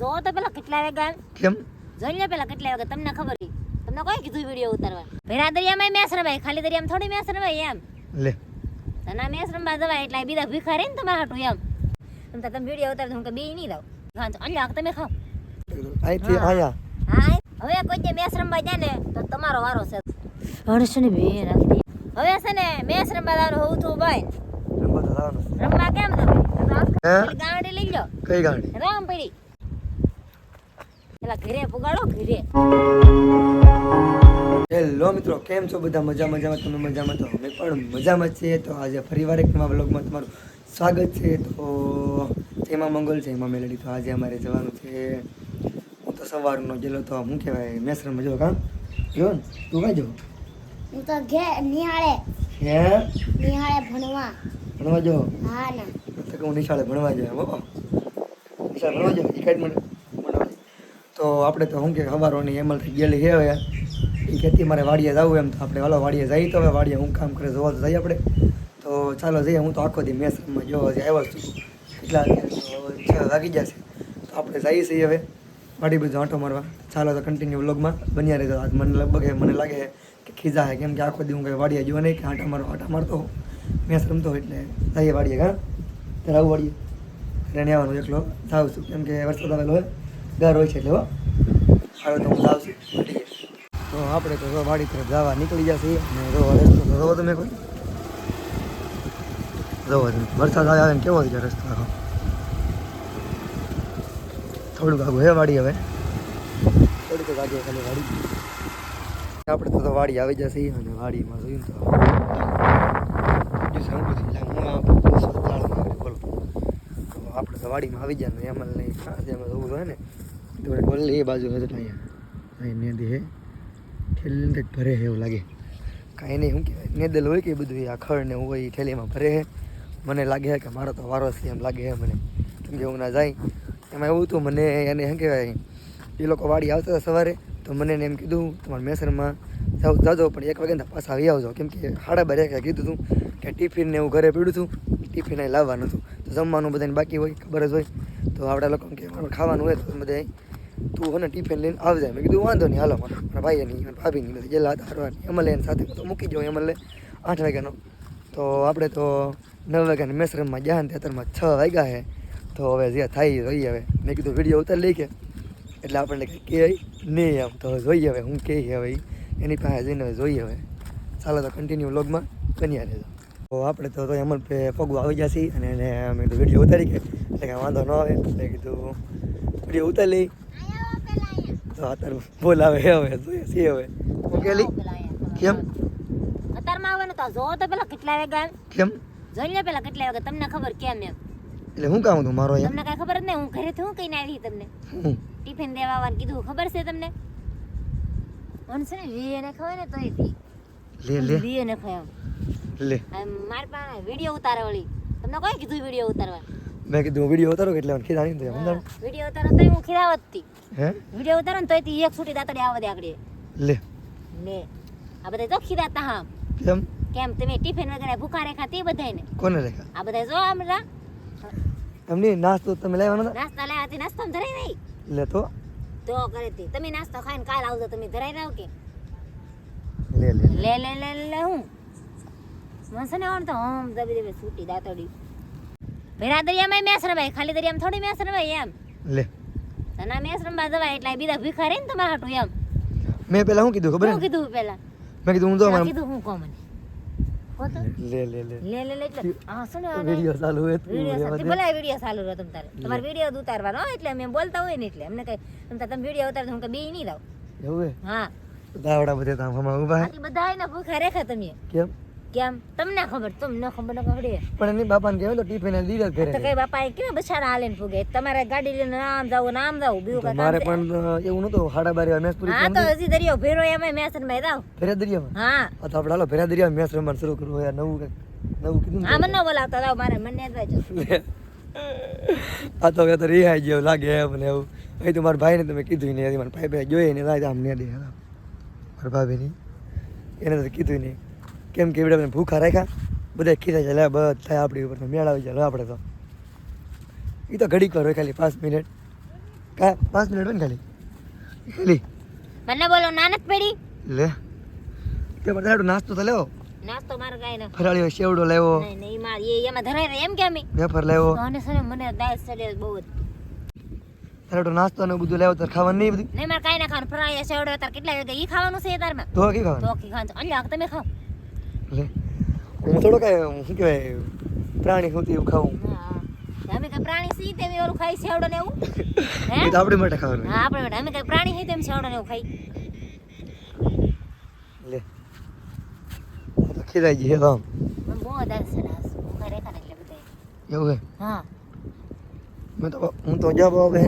જો તો પેલા કેટલા વાગ્યા. કેમ? જોઈ લે પેલા કેટલા વાગ્યા તમને ખબર છે તમને કોઈ કીધું વીડિયો ઉતારવા? ભેરા દરિયામાં મેસ રમાય ખાલી દરિયામાં થોડી મેસ રમાય એમ. લે. તના મેસ રમવા જવાય એટલે બીજા ભીખા રહે ને તમારા હાટું એમ. તમે તમે વીડિયો ઉતાર હું કે બે નહીં દઉં ખાન અલ્યા તમે ખાઓ. અહીંથી હા. હા હવે કોઈ જે મેસ રમવા જાય ને તો તમારો વારો છે. હર્ષ ને બે રાખી હવે છે ને મેસ રમવા જવાનું હોવું થયું ભાઈ. રમવા જવાનું રમવા કેમ તમે? ગાડી લઈ લો કઈ ગાડી? રામ પડી. પેલા ઘરે પુગાડો ઘરે. હેલો મિત્રો કેમ છો બધા? મજા મજામાં. તમે મજામાં? તો અમે પણ મજામાં જ છીએ. તો આજે ફરીવાર એક નવા બ્લોગમાં તમારું સ્વાગત છે. તો જેમાં મંગલ છે એમાં મેલેડી. તો આજે અમારે જવાનું છે. હું તો સવારનો ગયેલો તો શું કહેવાય મેસરમાં જો કામ જો ને? તું કાં જો હું તો ઘે નિહાળે. હે નિહાળે ભણવા. ભણવા જો હા ના. તો કે હું નિશાળે ભણવા જાય બાપા નિશાળે ભણવા જાય એ કાંઈ મને. ભણવા જાય. તો આપણે તો શું કે સવારોની એમલ થઈ ગયેલી છે હવે. એ ખેતી મારે વાડીએ જવું એમ તો આપણે વાલો વાડીએ જઈએ તો હવે વાડીએ હું કામ કરે જોવા તો જઈએ આપણે. તો ચાલો જઈએ, હું તો આખો દી મેસમાં જોવા આવ્યો છું. કેટલા છ લાગી જશે તો આપણે જઈએ છીએ હવે વાડી બધું આંટો મારવા. ચાલો તો કન્ટિન્યુ વ્લોગમાં. બન્યા રહેજો. મને લગભગ મને લાગે કે ખીજા છે. કેમ કે આખો દી હું કંઈ વાડીએ જોવા નહીં કે આંટા મારો આંટા મારતો. મેસ રમતો એટલે જઈએ વાડીએ, હા? ત્યારે આવું વાડીએ. આવવાનું, એકલો જાઉં છું. કેમ કે વરસાદ આવેલો હોય. ગાર હોય છે એટલે તો હું છું. તો આપણે તો વાડી તરફ જવા નીકળી જશે અને જો રસ્તો જોવો તમે કોઈ. જોવો તમે વરસાદ આવે ને કેવો છે રસ્તો આખો. થોડુંક આગું હે વાડી હવે. થોડીક આગળ ખાલી વાડી. આપણે તો વાડી આવી જશે અને વાડીમાં જોયું તો. આપણે તો વાડીમાં આવી જાય ને એમાં નહીં, ખાસ એમાં જવું હોય ને. એ બાજુ હોય તો અહીં નદી હે. ઠેલી કંઈક ભરે છે એવું લાગે. કાંઈ નહીં, શું કહેવાય? નેદલ હોય કે બધું, એ ખડ ને હોય, એ ઠેલીમાં ભરે હે. મને લાગે છે કે મારો તો વારો છે એમ લાગે છે મને. કેમ કે હું ના જાય. એમાં એવું હતું, મને એને શું કહેવાય, એ લોકો વાડી આવતા હતા સવારે, તો મને એમ કીધું, તમારા મેસરમાં જાવ, જાજો, પણ એક વાગે પાછા આવી આવજો. કેમ કે સાડા બાર કીધું હતું કે ટિફિન ને હું ઘરે પીડું છું ટિફિન અહીં લાવવાનું હતું. તો જમવાનું બધાને બાકી હોય, ખબર જ હોય. તો આપણા લોકો કે ખાવાનું હોય તો બધા તું હો ને ટિફિન લઈને આવજે. મેં કીધું, વાંધો નહીં, હાલો, મારા મારા ભાઈ નહીં, મારા ભાભી નહીં, બધા ગયેલા હતા હરવાની એની સાથે તો મૂકી જાઉં અમલે આઠ વાગ્યાનો. તો આપણે તો નવ વાગ્યાની મેસરમમાં ગયા ને અત્યારમાં છ વાગ્યા છે તો હવે જે થાય જોઈએ હવે. મેં કીધું, વીડિયો ઉતાર લઈ કે. એટલે આપણને કંઈ કહે નહીં એમ. તો જોઈએ હવે, હું કહે હવે એની પાસે જઈને હવે જોઈએ હવે. ચાલો તો કન્ટિન્યુ વ્લોગમાં બન્યા રહેજો. તો આપણે તો તો અમલ પે પગું આવી જશે અને એને મેં કીધું, વીડિયો ઉતારી કે. એટલે કાંઈ વાંધો ન આવે. એટલે કીધું, વીડિયો ઉતારી લઈ. તો અત્યારે બોલાવે હવે જોઈએ છીએ હવે? ઓકેલી કેમ? અત્યારમાં આવે ને તો જો તો પેલા કેટલા વાગ્યા કેમ? જોઈ લે પેલા કેટલા વાગ્યા તમને ખબર કેમ એમ. એટલે હું કામ હતું મારો તમને કઈ ખબર જ નહીં હું ઘરેથી હું કહીને આવી તમને? ટિફિન દેવા આવવાનું કીધું ખબર છે તમને? મને છે ને વીએ ને ખવાય ને તોય લે. લે વીએ ને ખાય લે. મારી પાસે વીડિયો વળી તમને કોઈ કીધું વીડિયો ઉતારવા? મેં કીધું વીડિયો ઉતારો એટલે મને ખીધા નહીં તો વીડિયો ઉતારો તો હું ખીરા વધતી હે? વીડિયો ઉતારો ને તોય એક છૂટી દાતડી આવે દે આગળ. લે. લે. આ બધા તો ખીરાતા હા કેમ? કેમ તમે ટિફિન વગેરે ભૂખા રેખા તે બધાય ને કોને રેખા? આ બધા જો આમરા એમની નાસ્તો તમે લેવાનો નાસ્તા લાવ્યા હતી નાસ્તો ધરાઈ નહીં લે તો. તો કરે તે. તમે નાસ્તો ખાઈને કાલ આવજો તમે ધરાઈ રહો કે. લે લે લે. લે લે લે હું. મને છે ને આવડે તો હમ દબી દબી છૂટી દાતડી. ભેરા દરિયામાં મેસ રમાય ખાલી દરિયામાં થોડી મેસ રમાય એમ. લે. તના મેસ રમવા જવાય એટલે બીજા ભીખા ને તમારા હાટું એમ. મેં પેલા શું કીધું ખબર શું કીધું પેલા? મેં કીધું હું તો મારું કીધું હું કહું મને. લે લે લે. લે લે લે એટલે હા શું વિડિયો ચાલુ તો વીડિયો ભલે વીડિયો ચાલુ રહે તમ તારે. તમારે વીડિયો ઉતારવાનો હો, એટલે અમે બોલતા હોય ને એટલે. અમને કઈ તમ તમે વિડિયો ઉતારજો હું કે બે નહીં દાવ એવું હે? હા. દાવડા બધે તામ હમ ઊભા બાકી બધા એના ભૂખા રેખા તમે. કેમ? કેમ? તમને ખબર તમને ખબર ન પડે. પણ એની બાપાને કહેવાય તો ટિફિન દીધા ઘરે તો કઈ બાપા એ કેવા બચારા હાલીને ફૂગે તમારે ગાડી લઈને આમ જાવ ને આમ જાવ તો કઈ મારે પણ એવું નતો હાડા બારી મેચ પૂરી હા તો હજી દરિયો ભેરો એમાં મેસનમાં જાવ ભેરા દરિયામાં? હા. તો આપણે હાલો ભેરા દરિયામાં મેસર રમવાનું શરૂ કરવું યાર નવું કઈ નવું કીધું હા મને ન બોલાવતા જાવ મારે મને જ. લે. આ તો કે તો રિહાઈ જેવું લાગે એમ ને એવું. અહીં તો મારા ભાઈને તમે કીધું નહીં મારા ભાઈ ભાઈ જોઈએ ને લાગે આમ ને દે મારા ભાભીની. એને તો કીધું નહીં. કેમ કે એવડે ભૂખા રાખ્યા. બધા કીધા છે લે બધા આપણી ઉપર તો મેળ આવી જાય આપણે તો. એ તો ઘડીક વાર હોય ખાલી પાંચ મિનિટ. કાંઈ પાંચ મિનિટ હોય ને ખાલી? ખાલી મને બોલો નાનક પેડી? લે. તે તારું નાસ્તો તો લેવો. નાસ્તો મારે કાંઈ ના. ફરાળીઓ શેવડો સેવડો લેવો. નહીં નહીં માર એ એમાં ધરાય એમ કે અમે? વેફર લેવો. અને ને મને દાસ સડે બહુ જ. તારે નાસ્તો ને બધું લેવો તારે ખાવાનું નહીં બધું? નહીં મારે કાંઈ ના ખાવાનું. ફરાય સેવડો તાર કેટલા વાગે ઈ ખાવાનું છે તારમાં? તો કી ખાવાનું? તો કી ખાવાનું અલ્યા તમે લે હું થોડો કાંઈ શું કહેવાય પ્રાણી હું એવું ખાવું હા અમે કઈ પ્રાણી સી તેમ ઓલું ખાઈ સેવડો ને એવું? હે તો આપણે માટે ખાવાનું હા આપણે માટે. અમે કઈ પ્રાણી હી તેમ સેવડો ને એવું ખાઈ લે. તો ખીરાઈ ગઈ આમ બહુ વધારે એટલે બધા એવું હે હા. મેં તો હું તો જવાબ આવે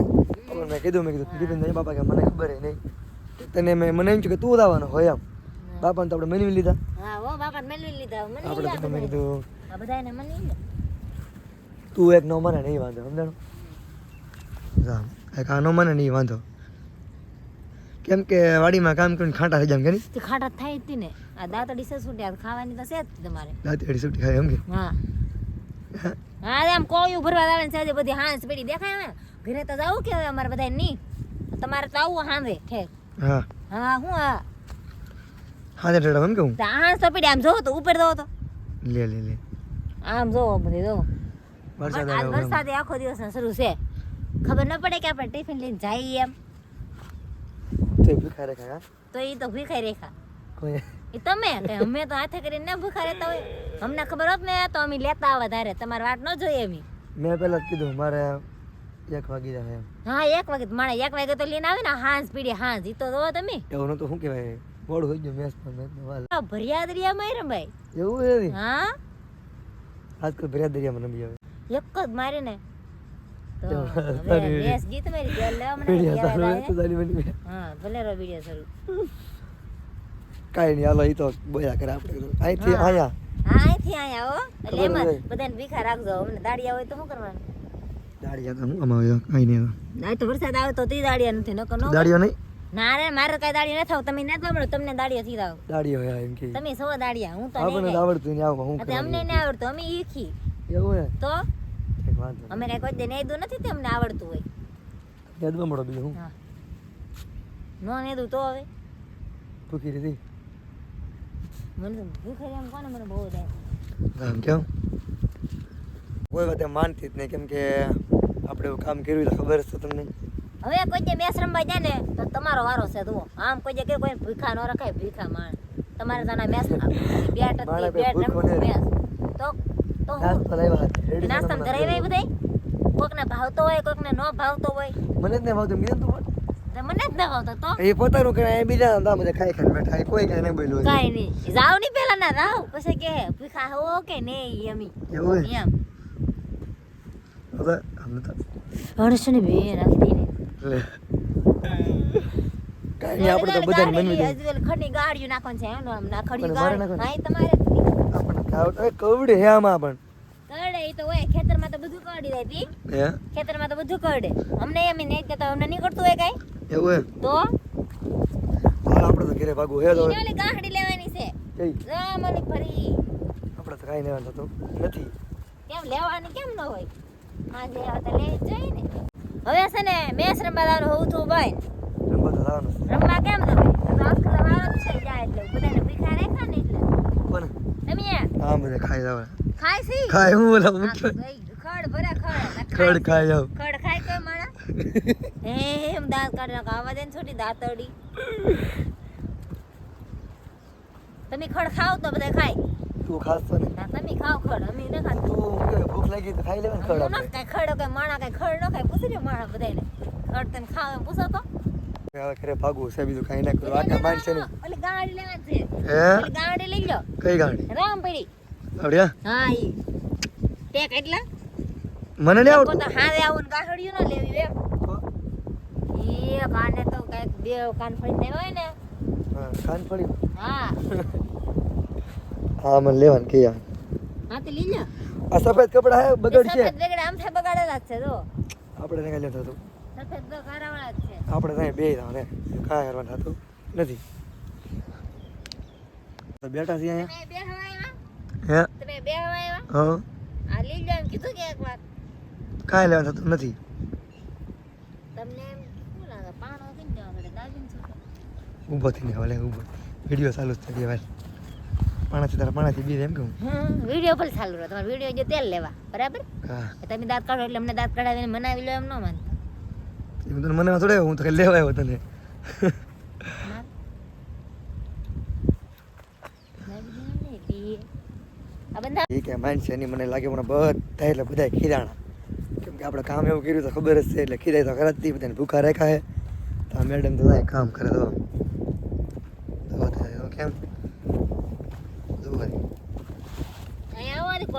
મેં કીધું મેં કીધું દીપેન બાપા કે મને ખબર નહીં. તને મેં મને એમ છું કે તું આવવાનો હોય એમ. બાપાને તો આપણે મેળવી લીધા. આપણે યાદ તો મેં કીધું આ બધાને મને તું એક નો મને નહીં વાંધો સમજાણું? એક આનો મને નહીં વાંધો. કેમ કે વાડીમાં કામ કરીને ખાટા થઈ જાય કે ખાટા થાય જ ને. આ દાંતડી છે છૂટ્યા ખાવાની તો છે જ તમારે. દાંતડી સુટી ખાય એમ કે? હા. હા? એમ કોયું ભરવા આવે ને સાજે બધી હાંસ પડી દેખાય ને. ઘરે તો જવું કે અમારે બધા નહીં? તમારે તો આવું હાંભે ઠેર. હા. હા હું હા હા તે ટેડા એમ કે હું તો હાંસ તો પડી આમ જોવો તો ઉપર જોવો તો. લે લે લે. આમ જોવો બધી જોવો. વરસાદ આજ વરસાદ આખો દિવસ શરૂ છે. ખબર ન પડે કે આપણે ટિફિન લઈને જઈએ એમ. તો ભૂખા રેખા તો એ તો ભૂખાઈ રેખા. કોઈ એ તમે કે અમે તો હાથે કરીને ના ભૂખા રહેતા હોય. અમને ખબર હોત ને તો અમે લેતા વધારે તમારે વાટ ન જોઈએ અમે મેં પહેલા કીધું મારે એક વાગી જાય હા એક વાગે મારે માણે એક વાગે તો લઈને આવે ને હાંસ પીડી હાંસ એ તો જોવો તમે. એવું તો શું કહેવાય? મોડું હોય ગયું મેચ પણ મેચ વાલ ભરિયા દરિયા માં રે ભાઈ. એવું છે હા. આજકાલ ભર્યા દરિયામાં રમી આવે. એક જ મારે ને. તો તો હવે સારી જીત મારી ગેલ લેવા મને ભેડિયા કહેવાય સારું તારે. તો સારી બની ગયા. હા ભલે રો વિડિયો શરૂ કાંઈ નહીં હાલો એ તો બોલ્યા કરે આપણે અહીંથી હા. હા અહીંથી અહીંયા હો. એટલે એમાં. બધાને ભીખા રાખજો. અમને દાડિયા હોય તો શું કરવાનું? દાડિયા તો હું નહીં. તો વરસાદ આવે તો તે દાડિયા નથી નકર નો દાડિયો નહીં? ના રે મારે કઈ દાડિયા ન થાવ તમે ના સાંભળો તમને દાડિયા થી થાવ દાડિયો હોય એમ કે. તમે સો દાડિયા હું તો આપણને આવડતું નહીં આવું હું કાંઈ. અમને નહીં આવડતું અમે ઈખી એવું હે તો? ઠીક વાંધો નહીં. અમે કઈ કોઈ દે નેદું નથી તે આવડતું હોય. યાદ બમડો બીજું હું? હા. નો નેદું તો હવે. ભૂખી મને તો એમ કોને મને બહુ આમ કેમ? કોઈ વાતે માનતી જ નહીં કેમ કે આપણે કામ કર્યું ખબર છે તમને. હવે કોઈ જે મેસ રમવા જાય ને તો તમારો વારો છે જુઓ. આમ કોઈ જગ્યાએ કોઈ ભીખા ન રખાય ભીખા માણ. તમારે તાના મેસ બેટ હતી બેટ રમવું. તો તો નાસ્તો ધરાઈ રહી બધાય? કોકને ભાવતો હોય કોકને ન ભાવતો હોય. મને જ નહીં ભાવતો મેં તું મને જ ના ભાવતો તો એ પોતાનું કરે એ બીજા ના બધા ખાઈ ખાઈને બેઠા કોઈ કઈ નહીં બોલ્યું કઈ નહીં. જાવ નહીં પેલા ના રાવ પછી કે ભૂખા હો કે નહીં એમી એમ. હવે હમણાં તો હણસ ને બે રાખી દઈને લે કાંઈ નહીં આપણે તો બધાને મનવી દઈએ. ખડી ગાડીઓ નાખવાનું છે એનું આમ ના ખડ્યું ગાડી? હા તમારે આપણે ખાવડ એ કવડે હે આમાં પણ. કરડે તો હોય ખેતરમાં તો બધું કરડી જાય હે? ખેતરમાં તો બધું કરડે અમને એમ નહીં કે તો અમને નહીં કરતું હોય કાંઈ. એવું હે તો? હાલ આપણે તો ઘરે ભાગવું હે તો. ઓલી ગાંઠડી લેવાની છે. કઈ? રામ ઓલી ફરી. આપણે તો કાંઈ લેવાનું તો નથી. કેમ લેવાની કેમ ન હોય? હા લેવા તો લે જઈ ને. હવે છે ને મેચ રમવા જવાનું હોવું તું ભાઈ રમવા તો જવાનું રમવા કેમ તો આખો વારો છે જાય એટલે બધાને ભીખા રેખા ને એટલે. કોણ તમે હા બધા ખાઈ જાવ ખાય સી ખાઈ હું બોલા તો ભાઈ ખડ ભરે ખડ. ખડ ખાઈ જાવ ખડ ખાઈ કે માણા. હે એમ દાંત કાઢી નાખ. આવા દે ને છોટી દાંતડી તમે ખડ ખાવ તો બધા ખાય. તું ખાસ તો ને તમે ખાવ ખડ અમે ન ખાતું. તું કે ભૂખ લાગી તો ખાઈ લેવાનું ખડ ન આપણે. ખાય ખડ કે માણા કઈ ખડ ન ખાય. પૂછી માણા બધાને ખડ તને ખાવ એમ પૂછો તો. હવે ઘરે ભાગવું છે બીજું કાંઈ ના કરું. આખા માઇન્ડ છે ને ઓલી ગાડી લેવાની છે. હે? ઓલી ગાડી લઈ લો કઈ ગાડી? રામ આવડ્યા? હા ઈ. તે કેટલા? મને લોકો આવડતું. તો હારે આવું ગાહડિયું ન લેવી એમ. એ કાને તો કંઈક બે કાન ફળી દેવા હોય ને. હા કાન પડી હા. હા મને લેવાનું કે યાર હા તે લઈ લે. આ સફેદ કપડા હે બગડશે. સફેદ બગડ આમ થાય બગાડેલા જ છે જો. આપણે ને કાંઈ લેતું હતું. સફેદ તો કારાવાળા છે. આપણે ત્યાં બે ને કાંઈ કરવાનું થતું નથી. તો બેઠા છીએ અહીંયા? બે હવા આવ્યા? હે? તમે બે હવા આવ્યા? હા. આ લઈ લે એમ કીધું કે એક વાર કાંઈ લેવાનું થતું નથી. તમને એમ શું લાગે? પાણો કઈ જવા પડે? દાબીને છૂટો ઊભો થઈને હવે ઊભો. વીડિયો ચાલુ જ થઈ ગયા પાણાથી તારા પાણાથી બીજ એમ કહું. હમ વીડિયો પર ચાલુ રહ્યો તમારે વીડિયો જો તેલ લેવા બરાબર? તમે દાંત કાઢો એટલે અમને દાંત કાઢાવીને મનાવી લો એમ ન માનતા. એમ તને મને થોડે હું તો લેવા આવ્યો તને. એ કે માનશે એની મને લાગે મને બધા એટલે બધા ખીરાણા. કેમ કે આપણે કામ એવું કર્યું તો ખબર જ છે એટલે ખીરાય તો ખરા જ બધાને ભૂખા રાખ્યા છે. તો મેડમ તો કામ કરે તો થાય તો કેમ જુઓ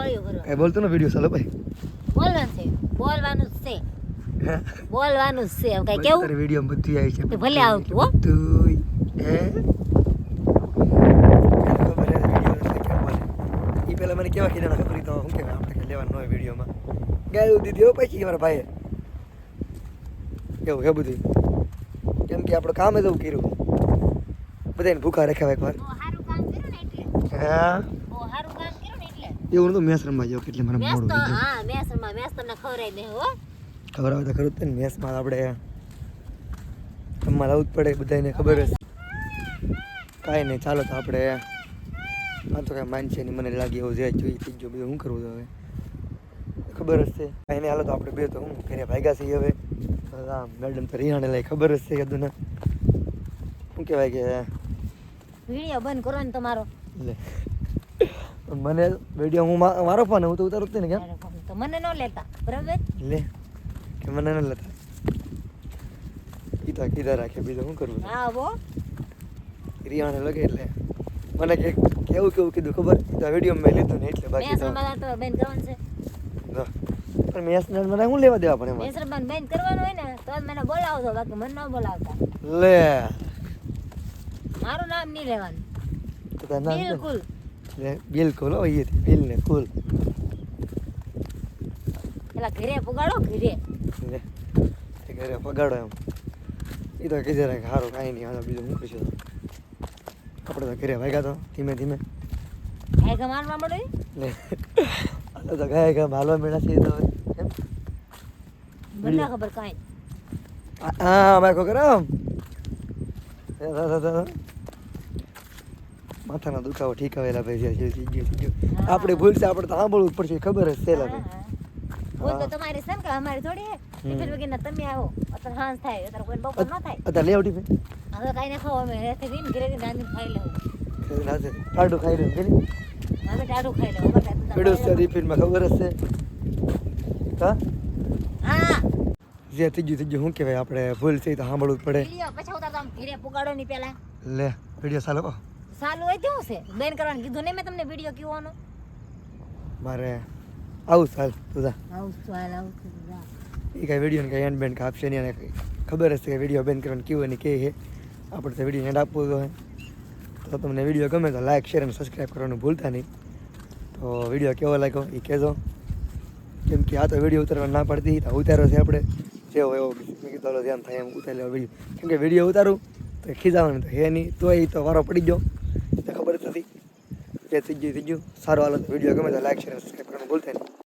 ને કાંઈ બોલતો ને વીડિયો ચાલો ભાઈ. બોલવાનું છે. બોલવાનું છે. હે? બોલવાનું છે. કઈ કેવું? તારી વીડિયો બધું આવી છે. ભલે આવતું હો. તું હે? હે પહેલા મને કેવા કીધા ખબર તો શું કહેવાય આપણે લેવાનું હોય વિડીયોમાં ગાયું દીધી હો પછી મારા ભાઈએ. એવું હે બધું કેમ કે આપણું કામ જ એવું કર્યું. બધાને ભૂખા રાખ્યા એકવાર ને હા બહુ સારું કામ કર્યું ને એટલે એવું નતું મેસ રમવા જાવ એટલે મને મોડું તો થઈ ગયું. હા મેસમાં મેસ તમને ખવરાઈ દે હો. ખબર આવે તો ખરું ને મેસમાં આપણે રમવા લાવવું જ પડે બધાને ખબર હશે કાંઈ નહીં ચાલો તો આપણે આ તો કાંઈ માનશે નહીં મને લાગે એવું જે જોઈએ ત્રીજો બધું શું કરવું તો હવે? ખબર હશે કાંઈ નહીં હાલો તો આપણે બે તો હું ઘરે ભાગ્યા છીએ હવે. મેડમ તો રિહાણે લઈ ખબર છે કદું શું કહેવાય કે વીડિયો બંધ કરો ને તમારો. લે. મને વીડિયો હું મારો ફોન હું તો ઉતારું જ ને કેમ? તો મને ન લેતા બરાબર? લે કે મને ન લેતા. કીધા કીધા રાખે બીજું શું કરવું? હા બો રિયાને લગે એટલે. મને કે કેવું કેવું કીધું ખબર? તો વીડિયો મેં લીધું ને એટલે બાકી તો બંધ કરવાનું છે. પણ મેસ ને મને શું લેવા દેવા પણ એમ? મેસ રમવાનું બેન કરવાનું હોય ને તો મને બોલાવજો બાકી મને ન બોલાવતા. લે. મારું નામ નહીં લેવાનું? બિલકુલ. બિલકુલ હો એ બિલ ને કુલ પેલા ઘરે પુગાડો ઘરે. ઘરે પગાડો એમ. એ તો કીધે રાખે સારું કાંઈ નહીં હાલો બીજું શું કરશું આપણે તો ઘરે વાગ્યા તો ધીમે ધીમે. ગાય મારવા મળે? હાલો તો ગાયકા ગયા મેળા છે તો એમ. મને ખબર કાંઈ. હા અમારે ખબર આમ. માથાનો દુખાવો ઠીક આવેલા ભાઈ જે થઈ ગયું થઈ ગયું આપણે ભૂલ છે આપણે તો સાંભળવું જ પડશે ખબર જ છે ભાઈ. ભૂલ તો હા. તમારી છે કે અમારી થોડી હે વગરના તમે આવો અત્યારે હાંસ થાય અત્યારે કોઈ બપોર ન થાય. અત્યારે લેવટી ભાઈ. હવે કાંઈ ના ખાવ અમે રેતે ઘરે ખાઈ લેવું ટાઢું ખાઈ કે નહીં અમે ખાઈ લેવું રાતે પેડું છે ખબર જ છે. હા? હા. જે ગયું થઈ શું કહેવાય આપણે ભૂલ છે તો સાંભળવું પડે. પછી ઉતારતો આમ પુગાડો નહીં પેલા. લે વીડિયો ચાલો સાલું હોય તેવું છે? બેન કરવાનું કીધું ને મેં તમને વીડિયો કીવાનો. મારે આવું સાલ તું જા. આવું સાલ આવું જા. એ કાંઈ વિડીયોને કાંઈ એન્ડ બેન્ડ કાપશે નહીં અને ખબર હશે કે વીડિયો બેન કરવાનું કેવું ને કે હે. આપણે તો વીડિયો એન્ડ આપવું જોઈએ તો તમને વીડિયો ગમે તો લાઈક શેર અને સબસ્ક્રાઈબ કરવાનું ભૂલતા નહીં. તો વીડિયો કેવો લાગ્યો એ કહેજો. કેમ કે આ તો વીડિયો ઉતારવા ના પડતી તો ઉતાર્યો છે આપણે. જેવો એવો મેં કીધું જેમ ધ્યાન થાય એમ ઉતારી લેવો. વીડિયો કેમ કે વીડિયો ઉતારું? તો ખીજાવાનું તો હે નહીં. તો એ તો વારો પડી ગયો. જે થઈ ગયું થઈ ગયું સારું હાલો, વીડિયો ગમે તો લાઈક, શેર સબસ્ક્રાઈબ કરવાનું ભૂલતા નહીં.